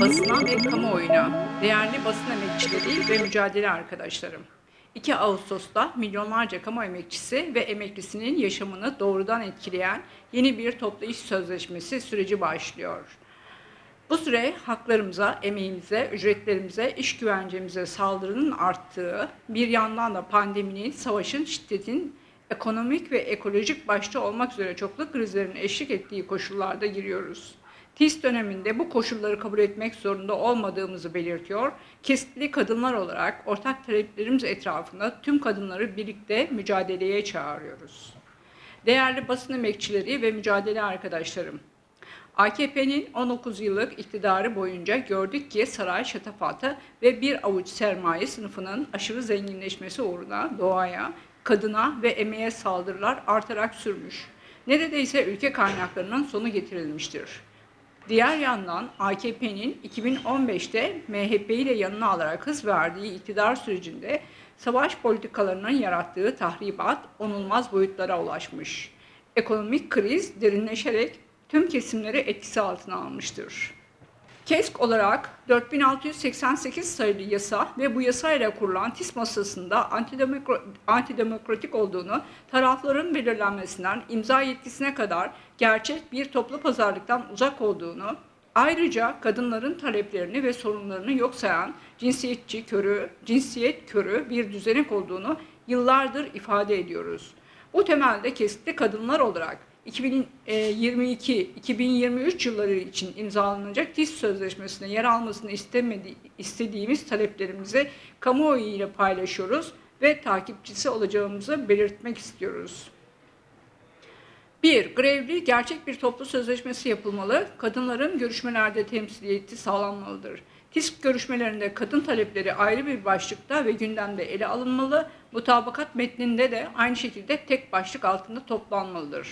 basına ve kamuoyuna, değerli basın emekçileri ve mücadele arkadaşlarım. 2 Ağustos'ta milyonlarca kamu emekçisi ve emeklisinin yaşamını doğrudan etkileyen yeni bir toplu iş sözleşmesi süreci başlıyor. Bu süre haklarımıza, emeğimize, ücretlerimize, iş güvencemize saldırının arttığı, bir yandan da pandeminin, savaşın, şiddetin, ekonomik ve ekolojik başta olmak üzere çoklu krizlerin eşlik ettiği koşullarda giriyoruz. TİS döneminde bu koşulları kabul etmek zorunda olmadığımızı belirtiyor. Kesitli kadınlar olarak ortak taleplerimiz etrafında tüm kadınları birlikte mücadeleye çağırıyoruz. Değerli basın emekçileri ve mücadele arkadaşlarım, AKP'nin 19 yıllık iktidarı boyunca gördük ki saray şatafatı ve bir avuç sermaye sınıfının aşırı zenginleşmesi uğruna doğaya, kadına ve emeğe saldırılar artarak sürmüş. Neredeyse ülke kaynaklarının sonu getirilmiştir. Diğer yandan AKP'nin 2015'te MHP ile yanına alarak hız verdiği iktidar sürecinde savaş politikalarının yarattığı tahribat onulmaz boyutlara ulaşmış. Ekonomik kriz derinleşerek tüm kesimleri etkisi altına almıştır. KESK olarak 4688 sayılı yasa ve bu yasayla kurulan TİS masasında antidemokra- antidemokratik olduğunu, tarafların belirlenmesinden imza yetkisine kadar gerçek bir toplu pazarlıktan uzak olduğunu, ayrıca kadınların taleplerini ve sorunlarını yok sayan cinsiyetçi körü, cinsiyet körü bir düzenek olduğunu yıllardır ifade ediyoruz. Bu temelde kesitli kadınlar olarak 2022-2023 yılları için imzalanacak TİS Sözleşmesi'ne yer almasını istemedi, istediğimiz taleplerimizi kamuoyu ile paylaşıyoruz ve takipçisi olacağımızı belirtmek istiyoruz. 1. Grevli gerçek bir toplu sözleşmesi yapılmalı, kadınların görüşmelerde temsiliyeti sağlanmalıdır. TİSK görüşmelerinde kadın talepleri ayrı bir başlıkta ve gündemde ele alınmalı, mutabakat metninde de aynı şekilde tek başlık altında toplanmalıdır.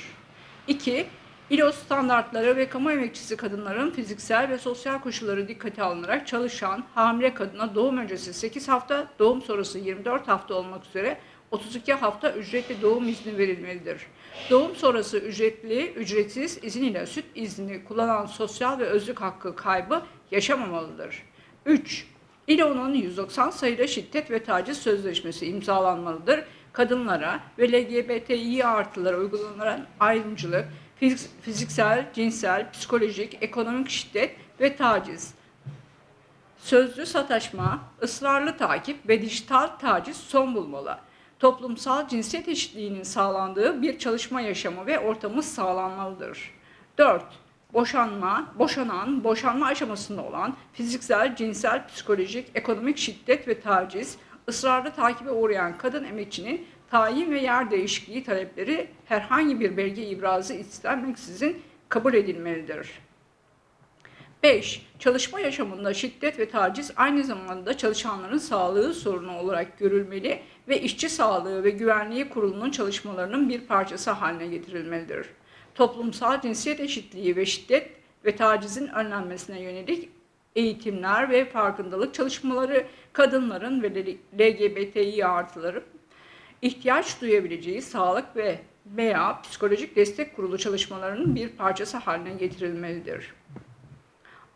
2. İLO standartları ve kamu emekçisi kadınların fiziksel ve sosyal koşulları dikkate alınarak çalışan hamile kadına doğum öncesi 8 hafta, doğum sonrası 24 hafta olmak üzere 32 hafta ücretli doğum izni verilmelidir. Doğum sonrası ücretli, ücretsiz izin ile süt izni kullanan sosyal ve özlük hakkı kaybı yaşamamalıdır. 3. İLO'nun 190 sayılı şiddet ve taciz sözleşmesi imzalanmalıdır. Kadınlara ve LGBTİ artılara uygulanan ayrımcılık, fiz- fiziksel, cinsel, psikolojik, ekonomik şiddet ve taciz, sözlü sataşma, ısrarlı takip ve dijital taciz son bulmalı. Toplumsal cinsiyet eşitliğinin sağlandığı bir çalışma yaşamı ve ortamı sağlanmalıdır. 4. Boşanma, boşanan, boşanma aşamasında olan fiziksel, cinsel, psikolojik, ekonomik şiddet ve taciz, ısrarlı takibe uğrayan kadın emekçinin tayin ve yer değişikliği talepleri herhangi bir belge ibrazı istenmeksizin kabul edilmelidir. 5. Çalışma yaşamında şiddet ve taciz aynı zamanda çalışanların sağlığı sorunu olarak görülmeli ve işçi sağlığı ve güvenliği kurulunun çalışmalarının bir parçası haline getirilmelidir. Toplumsal cinsiyet eşitliği ve şiddet ve tacizin önlenmesine yönelik eğitimler ve farkındalık çalışmaları kadınların ve LGBTİ artıların ihtiyaç duyabileceği sağlık ve veya psikolojik destek kurulu çalışmalarının bir parçası haline getirilmelidir.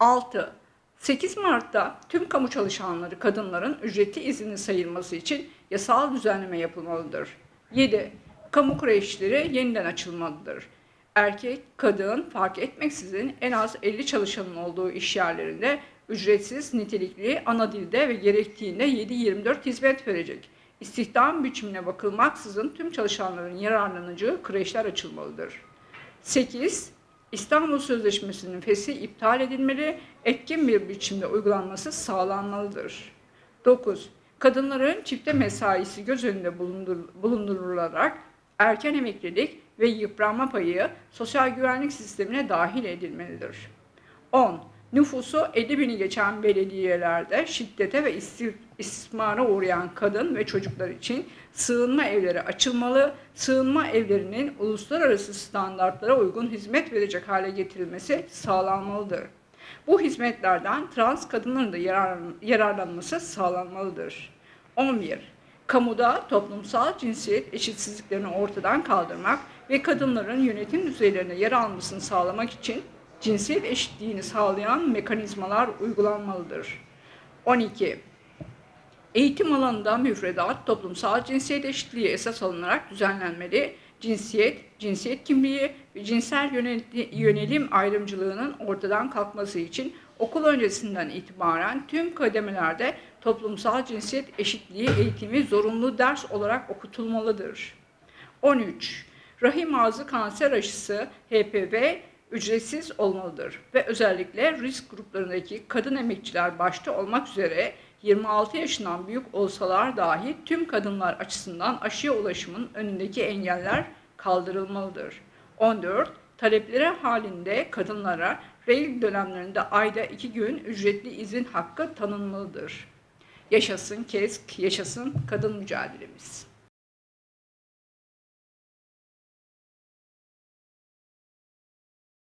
6. 8 Mart'ta tüm kamu çalışanları kadınların ücretli izni sayılması için yasal düzenleme yapılmalıdır. 7. Kamu kreşleri yeniden açılmalıdır. Erkek, kadın fark etmeksizin en az 50 çalışanın olduğu iş yerlerinde ücretsiz, nitelikli, ana dilde ve gerektiğinde 7-24 hizmet verecek. İstihdam biçimine bakılmaksızın tüm çalışanların yararlanacağı kreşler açılmalıdır. 8. İstanbul Sözleşmesi'nin feshi iptal edilmeli, etkin bir biçimde uygulanması sağlanmalıdır. 9. Kadınların çifte mesaisi göz önünde bulundur, bulundurularak erken emeklilik ve yıpranma payı sosyal güvenlik sistemine dahil edilmelidir. 10. Nüfusu 50 bini geçen belediyelerde şiddete ve istismara uğrayan kadın ve çocuklar için sığınma evleri açılmalı, sığınma evlerinin uluslararası standartlara uygun hizmet verecek hale getirilmesi sağlanmalıdır. Bu hizmetlerden trans kadınların da yarar- yararlanması sağlanmalıdır. 11. Kamuda toplumsal cinsiyet eşitsizliklerini ortadan kaldırmak ve kadınların yönetim düzeylerine yer almasını sağlamak için cinsiyet eşitliğini sağlayan mekanizmalar uygulanmalıdır. 12. Eğitim alanında müfredat toplumsal cinsiyet eşitliği esas alınarak düzenlenmeli. Cinsiyet, cinsiyet kimliği ve cinsel yönel- yönelim ayrımcılığının ortadan kalkması için okul öncesinden itibaren tüm kademelerde toplumsal cinsiyet eşitliği eğitimi zorunlu ders olarak okutulmalıdır. 13. Rahim ağzı kanser aşısı HPV ücretsiz olmalıdır ve özellikle risk gruplarındaki kadın emekçiler başta olmak üzere 26 yaşından büyük olsalar dahi tüm kadınlar açısından aşıya ulaşımın önündeki engeller kaldırılmalıdır. 14. Talepleri halinde kadınlara regl dönemlerinde ayda 2 gün ücretli izin hakkı tanınmalıdır. Yaşasın KESK, yaşasın kadın mücadelemiz.